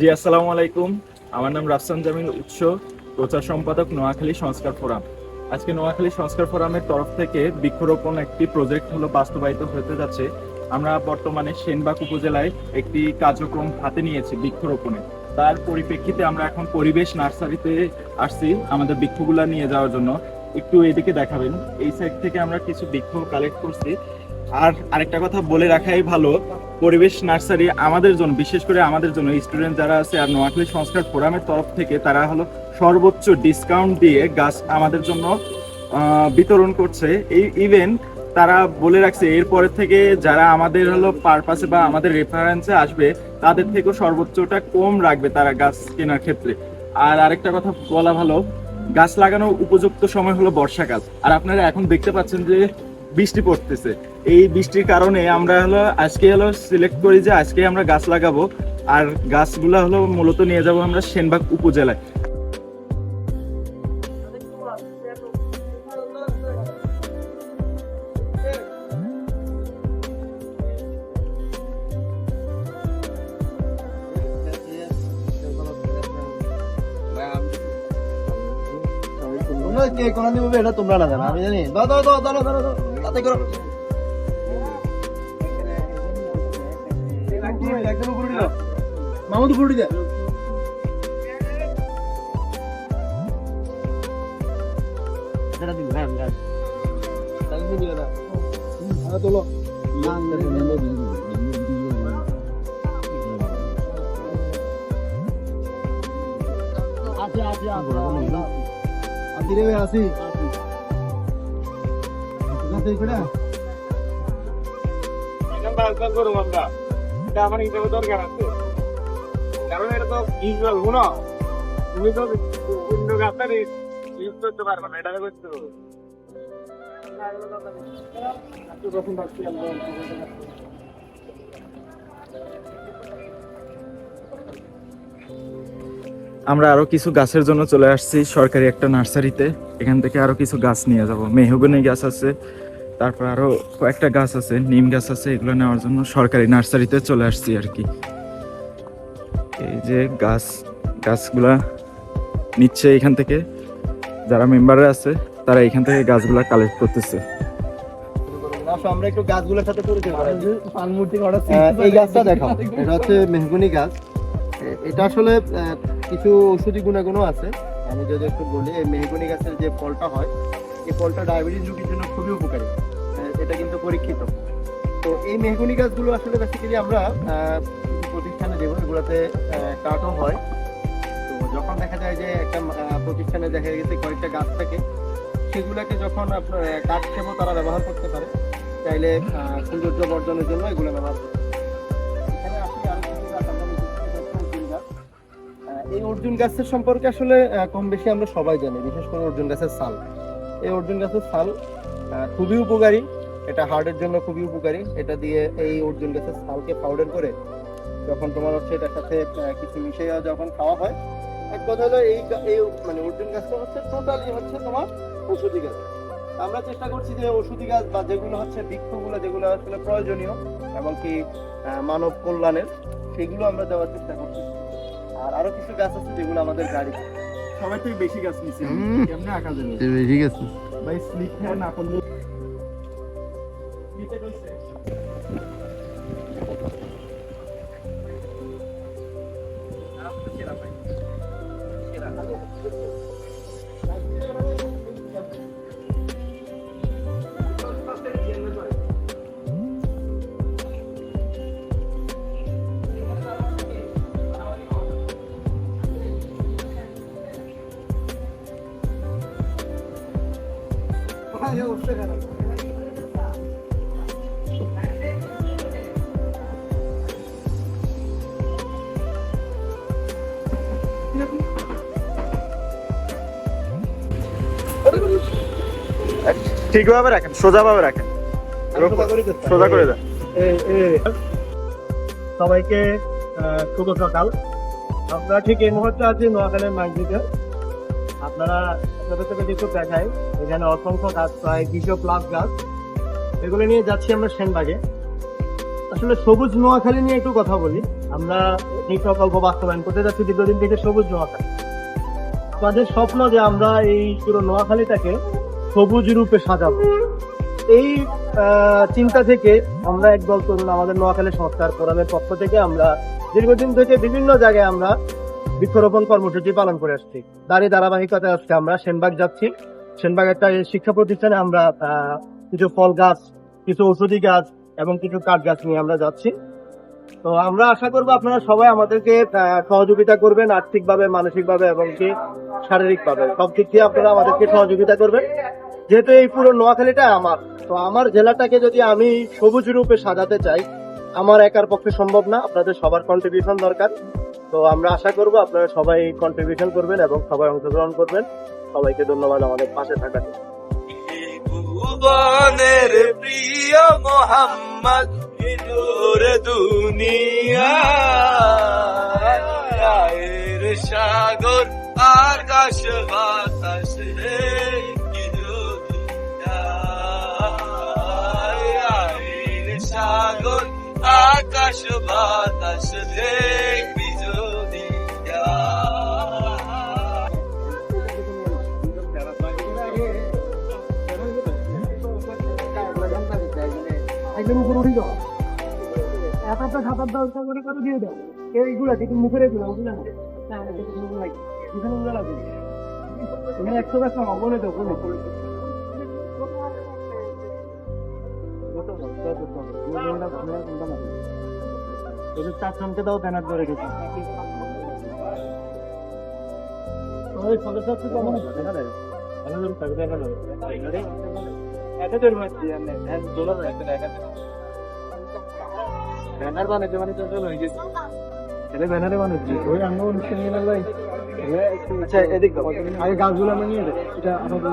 জি, আসসালামু আলাইকুম। আমার নাম রাফসান জামিল উৎস প্রচার সম্পাদক নোয়াখালী সংস্কার ফোরাম। আজকে নোয়াখালী সংস্কার ফোরামের তরফ থেকে বৃক্ষরোপণ একটি প্রজেক্ট হলো বাস্তবায়িত হতে যাচ্ছে। আমরা বর্তমানে সেনবাগ উপজেলায় একটি কার্যক্রম হাতে নিয়েছি বৃক্ষরোপণে। তার পরিপ্রেক্ষিতে আমরা এখন পরিবেশ নার্সারিতে আসছি আমাদের বৃক্ষগুলা নিয়ে যাওয়ার জন্য। একটু এদিকে দেখাবেন। এই সাইড থেকে আমরা কিছু বৃক্ষ কালেক্ট করছি। আর আরেকটা কথা বলে রাখাই ভালো পরিবেশ নার্সারি আমাদের জন্য, বিশেষ করে আমাদের জন্য স্টুডেন্ট যারা আছে আর নোয়াখালী সংস্কার ফোরামের তরফ থেকে তারা হলো সর্বোচ্চ ডিসকাউন্ট দিয়ে গাছ আমাদের জন্য বিতরণ করছে। এই ইভেন্ট তারা বলে রাখছে, এরপরে থেকে যারা আমাদের হলো পারপাসে বা আমাদের রেফারেন্সে আসবে, তাদের থেকেও সর্বোচ্চটা কম রাখবে তারা গাছ কেনার ক্ষেত্রে। আর আরেকটা কথা বলা ভালো, গাছ লাগানোর উপযুক্ত সময় হলো বর্ষাকাল। আর আপনারা এখন দেখতে পাচ্ছেন যে বৃষ্টি পড়তেছে। এই বৃষ্টির কারণে আমরা হলো, আজকে হলো সিলেক্ট করি যে আজকে আমরা গাছ লাগাবো, আর গাছগুলো হলো মূলত নিয়ে যাব আমরা সেনবাগ উপজেলায়। তোমরা না জানো, আমি জানি। দাও দাও দাও দাও। তাতে করো মামুদ উপরে দিল এটা দিন হ্যাঁ হ্যাঁ না হ্যাঁ তোলো আছে আছে আছে আসি রে আসি আসি করে এখন আমরা। এটা আমার হিসাবে দরকার আছে। কারণ এটা তো ইউজুয়াল গুণ তুমি তো অন্য গাছটা ইউজ করতে পারবে না এটা করতে হবে। আমরা আরও কিছু গাছের জন্য চলে আসছি সরকারি একটা নার্সারিতে। এখান থেকে আরও কিছু গাছ নিয়ে যাব। মেহগনি গাছ আছে তারপর আরও কয়েকটা গাছ আছে নিম গাছ আছে এগুলো নেওয়ার জন্য সরকারি নার্সারিতে চলে আসছি আর কি। এই যে গাছ গাছগুলা নিচ্ছে এখান থেকে। যারা মেম্বাররা আছে তারা এখান থেকে গাছগুলা কালেক্ট করতেছে। আমরা একটু গাছগুলোর সাথে পরিচয় করাই দিই। আহ, এই গাছটা দেখো এটা হচ্ছে মেহগুনি গাছ। এটা আসলে আহ, কিছু ঔষধি গুণাগুণও আছে। আমি যদি একটু বলি এই মেহগুনি গাছের যে ফলটা হয় এই ফলটা ডায়াবেটিস রোগীর জন্য খুবই উপকারী। এটা কিন্তু পরীক্ষিত। তো এই মেহগুনি গাছগুলো আসলে বেসিক্যালি আমরা প্রতিষ্ঠানে দেবো, এগুলোতে কাটও হয়। তো যখন দেখা যায় যে একটা প্রতিষ্ঠানে দেখা গেছে কয়েকটা গাছ থাকে, সেগুলোকে যখন আপনার কাঠ হিসেবেও তারা ব্যবহার করতে পারে, চাইলে সৌন্দর্য বর্ধনের জন্য এগুলো ব্যবহার করতে। এই অর্জুন গাছের সম্পর্কে আসলে কম বেশি আমরা সবাই জানি, বিশেষ করে অর্জুন গাছের ছাল। এই অর্জুন গাছের সাল খুবই উপকারী। এটা হার্টের জন্য খুবই উপকারী। এটা দিয়ে এই অর্জুন গাছের ছালকে পাউডার করে যখন তোমার হচ্ছে এটার সাথে কিছু মিশিয়ে যখন খাওয়া হয় এক কথা হলো এই এই মানে অর্জুন গাছটা হচ্ছে টোটালি হচ্ছে তোমার ওষুধি গাছ। আমরা চেষ্টা করছি যে ওষুধি গাছ বা যেগুলো হচ্ছে বৃক্ষগুলো যেগুলো আসলে প্রয়োজনীয় এবং কি আহ, মানব কল্যাণের সেগুলো আমরা দেওয়ার চেষ্টা করছি। আর আরও কিছু গাছ আছে যেগুলো আমাদের গাড়ি সবাই থেকে বেশি গাছ নিচ্ছে। কেমনে আঁকা যাবে? ঠিক আছে ভাই স্লিপ না করলে 明らかに。明らかに。ঠিকভাবে রাখেন সোজাভাবে রাখেন। সোজা করে দেন। সবাইকে শুভ সকাল। আমরা ঠিক এই মুহূর্তে আছি নোয়াখালীর মসজিদে আপনারা ছোট ছোট কিছু দেখায় এখানে অসংখ্য গাছ প্রায় দুশো প্লাস গাছ। এগুলো নিয়ে যাচ্ছি আমরা সেনবাগে। আসলে সবুজ নোয়াখালী নিয়ে একটু কথা বলি। আমরা এই প্রকল্প বাস্তবায়ন করতে যাচ্ছি দীর্ঘদিন থেকে সবুজ নোয়াখালী। আমাদের স্বপ্ন যে আমরা এই পুরো নোয়াখালীটাকে সবুজ রূপে সাজাবো। এই চিন্তা থেকে আমরা একদল তরুণ আমাদের নোয়াখালী সংস্কার ফোরামের পক্ষ থেকে আমরা দীর্ঘদিন থেকে বিভিন্ন জায়গায় আমরা বৃক্ষরোপণ কর্মসূচি পালন করে আসছি। তারই ধারাবাহিকতায় আজকে আমরা সেনবাগ যাচ্ছি। সেনবাগ একটা শিক্ষা প্রতিষ্ঠানে আমরা কিছু ফল গাছ, কিছু ঔষধি গাছ এবং কিছু কাঠ গাছ নিয়ে আমরা যাচ্ছি। তো আমরা আশা করব আপনারা সবাই আমাদেরকে সহযোগিতা করবেন আর্থিকভাবে, মানসিকভাবে এবং কি শারীরিকভাবে। সব দিক দিয়ে আপনারা আমাদেরকে সহযোগিতা করবেন। যেহেতু এই পুরো নোয়াখালীটা আমার, তো আমার জেলাটাকে যদি আমি সবুজ রূপে সাজাতে চাই, আমার একার পক্ষে সম্ভব না, আপনাদের সবার কন্ট্রিবিউশন দরকার। তো আমরা আশা করব আপনারা সবাই কন্ট্রিবিউশন করবেন এবং সবাই অংশগ্রহণ করবেন। সবাইকে ধন্যবাদ আমাদের পাশে থাকার জন্য। ভুবনের প্রিয় মোহাম্মদ নূর দুনিয়া সাগর, আকাশ আকাশ বাতাস দেখবি একদম উপরে উঠে এক একটা আট দশটা করে করে দিয়ে দাও এইগুলা ঠিক মুখে রেখে দাও বুঝলেন এখানে উড়া লাগবে এখানে একশো গাছ না বলে দাও বলে চার জনকে দাও ব্যানার ধরে গেছে। ওই সদস্য কেমন আছে ব্যানারে থাকবে বানাইতে মানে তো চলো হয়ে গেছে এটা ব্যানারে বানাচ্ছি ওই আঙ্গ অনুষ্ঠান নিয়ে ভাই। আচ্ছা এদিক আগে গাছগুলো আমি নিয়ে এটা আমাদের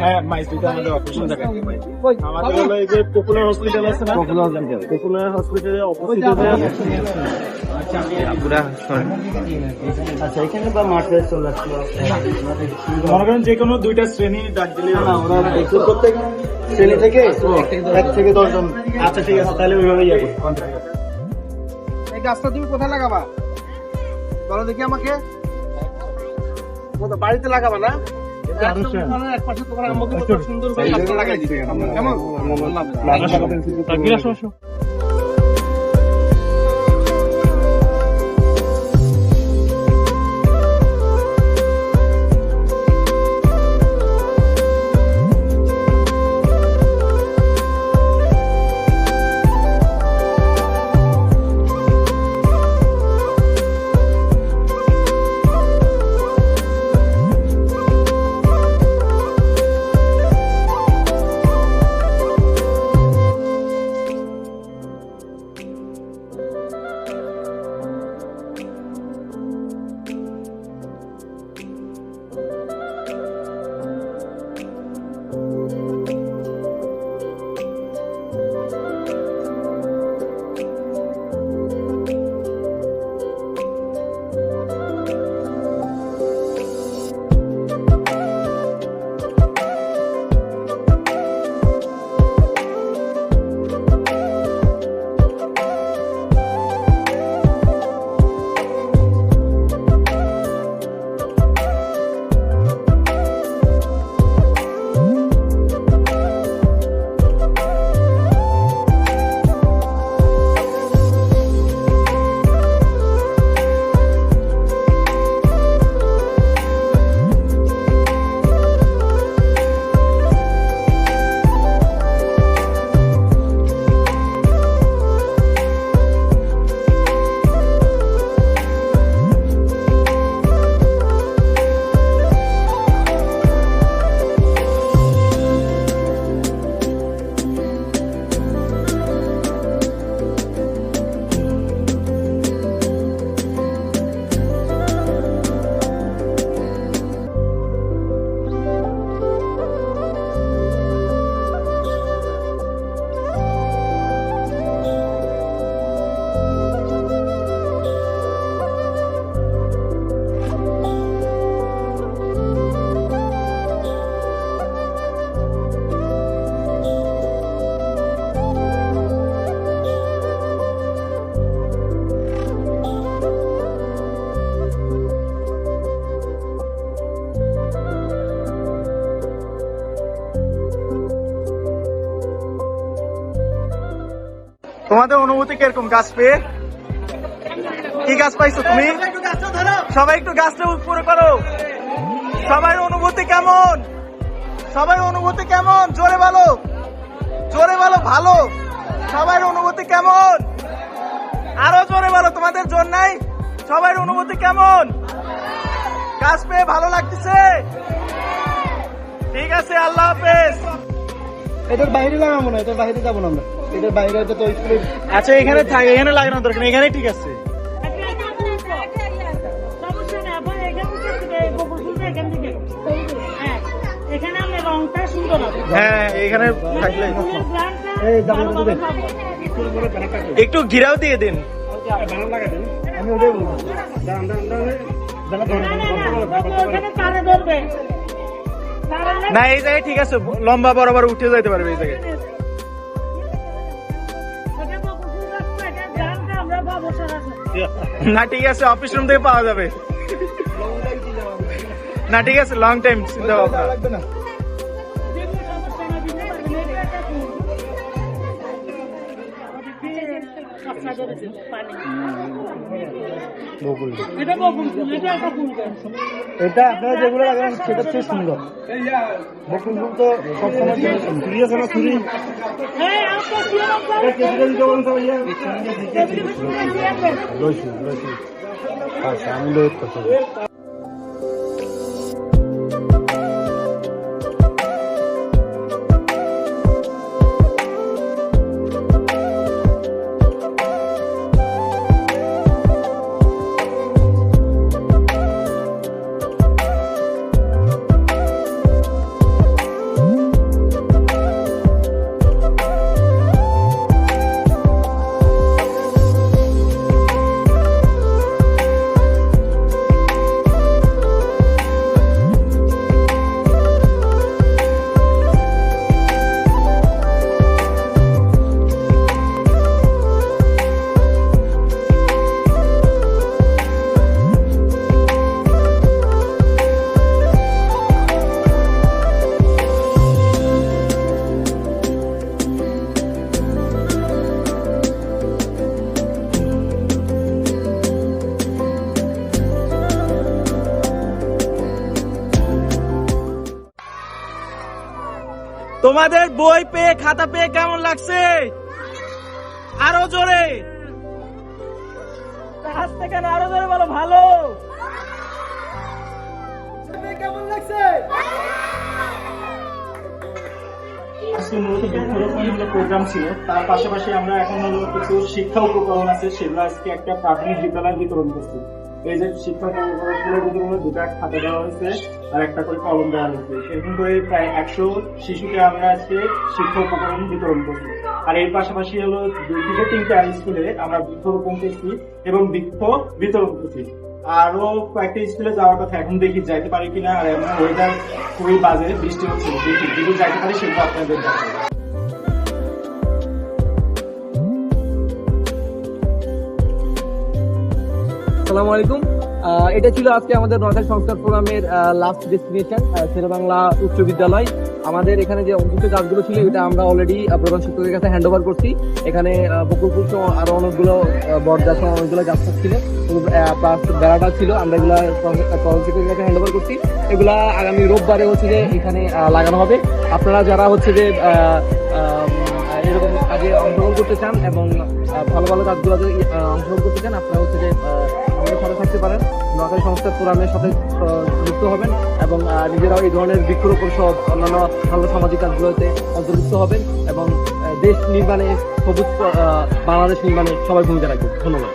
হ্যাঁ মাইতিতে আমাদের অপারেশন থাকে। আমাদের হলো এই যে পপুলার হসপিটাল আছে না? পপুলার হসপিটালে অবস্থিত আচ্ছা এখানে বা মাঠে চলে আসলো। মনে করেন যে কোনো দুইটা শ্রেণি ডাক দিলে একটু প্রত্যেক শ্রেণি থেকে এক থেকে দশজন। আচ্ছা ঠিক আছে তাহলে ওইভাবে ইয়ে এই গাছটা তুমি কোথায় লাগাবা? বলো দেখি আমাকে? বাড়িতে লাগাবা না? তোমার আম্মুকে কত সুন্দর অনুভূতি কীরকম গাছ পেয়ে? কি গাছ পাইছো তুমি? সবাই একটু গাছটা উপরে করো সবাই অনুভূতি কেমন? সবাই অনুভূতি কেমন? জোরে বলো। জোরে বলো, ভালো। সবার অনুভূতি কেমন? আরও জোরে বলো, তোমাদের জোর নাই? সবার অনুভূতি কেমন? গাছ পেয়ে ভালো লাগতেছে? ঠিক আছে, আল্লাহ হাফেজ। এটার বাইরে লাগাবো না এটার বাইরে যাব না আমরা। এটার বাইরে তো স্কুলের আচ্ছা এখানে থাক এখানে লাগানোর দরকার নেই, এখানে ঠিক আছে। হ্যাঁ এখানে হ্যাঁ থাকলে। একটু ঘিরাও দিয়ে দিন। আমি ওটাই বলব। না, এই জায়গায় ঠিক আছে লম্বা বরাবর উঠে যাইতে পারবে এই জায়গায়। না ঠিক আছে অফিস রুম থেকে পাওয়া যাবে। না ঠিক আছে লং টাইম চিন্তা ভাবনা। এটা বকুল ফুল, এটা একটা ফুল গাছ। এটা আপনারা যেগুলো লাগান সেটা চেয়ে সুন্দর। বকুল ফুল তো সবসময় জন্য সুন্দর। ঠিক আছে না ছুরি হ্যাঁ। লইছি লইছি। আচ্ছা আমি লইত তোমাদের বই পেয়ে খাতা পেয়ে কেমন লাগছে? আরও জোরে। আসতে কেন? আরও জোরে বলো ভালো। কেমন লাগছে? আজকে মূলত প্রোগ্রাম ছিল। তার পাশাপাশি আমরা এখন হলো কিছু শিক্ষা উপকরণ আছে সেগুলো আজকে একটা প্রাথমিক বিদ্যালয় বিতরণ করছি এই যে শিক্ষা উপকরণগুলোর ভিতরে দুটা খাতা দেওয়া হয়েছে, আর একটা করে কলম দেওয়া হয়েছে। সেরকম করে প্রায় একশো শিশুকে আমরা আজকে শিক্ষা উপকরণ বিতরণ করছি। আর এর পাশাপাশি হলো দুই তিনটা স্কুলে আমরা বৃক্ষরোপণ করছি এবং বৃক্ষ বিতরণ করছি। আরও কয়েকটা স্কুলে যাওয়ার কথা এখন দেখি, যাইতে পারি কিনা, আর এমন ওয়েদার খুবই বাজে, বৃষ্টি হচ্ছিল দেখি, যদি যাইতে পারি সেগুলো আপনাদের দেখাবো। আসসালামু আলাইকুম। এটা ছিল আজকে আমাদের নটাই সংস্কার ফোরামের লাস্ট ডেস্টিনেশন শেরে বাংলা উচ্চ বিদ্যালয়। আমাদের এখানে যে অঙ্কিত কাজগুলো ছিল এটা আমরা অলরেডি প্রধান শিক্ষকের কাছে হ্যান্ড ওভার করছি। এখানে আহ, বকুল ফুল সহ আরও অনেকগুলো বর্দা সহ অনেকগুলো গাছ ছিল প্লাস বেড়াটা ছিল আমরা এগুলা প্রধান শিক্ষকের কাছে হ্যান্ড ওভার করছি। এগুলা আগামী রোববারে হচ্ছে যে এখানে লাগানো হবে। আপনারা যারা হচ্ছে যে এরকম কাজে অংশগ্রহণ করতে চান এবং ভালো ভালো কাজগুলোতে অংশগ্রহণ করতে চান আপনারা হচ্ছে যে আমাদের সাথে থাকতে পারেন। নোয়াখালী সংস্থার পুরাণের সাথে যুক্ত হবেন এবং নিজেরাও এই ধরনের বৃক্ষরোপণ সব অন্যান্য ভালো সামাজিক কাজগুলোতে অন্তর্ভুক্ত হবেন এবং দেশ নির্মাণে, সবুজ বাংলাদেশ নির্মাণে সবাই ভূমিকা রাখবেন। ধন্যবাদ।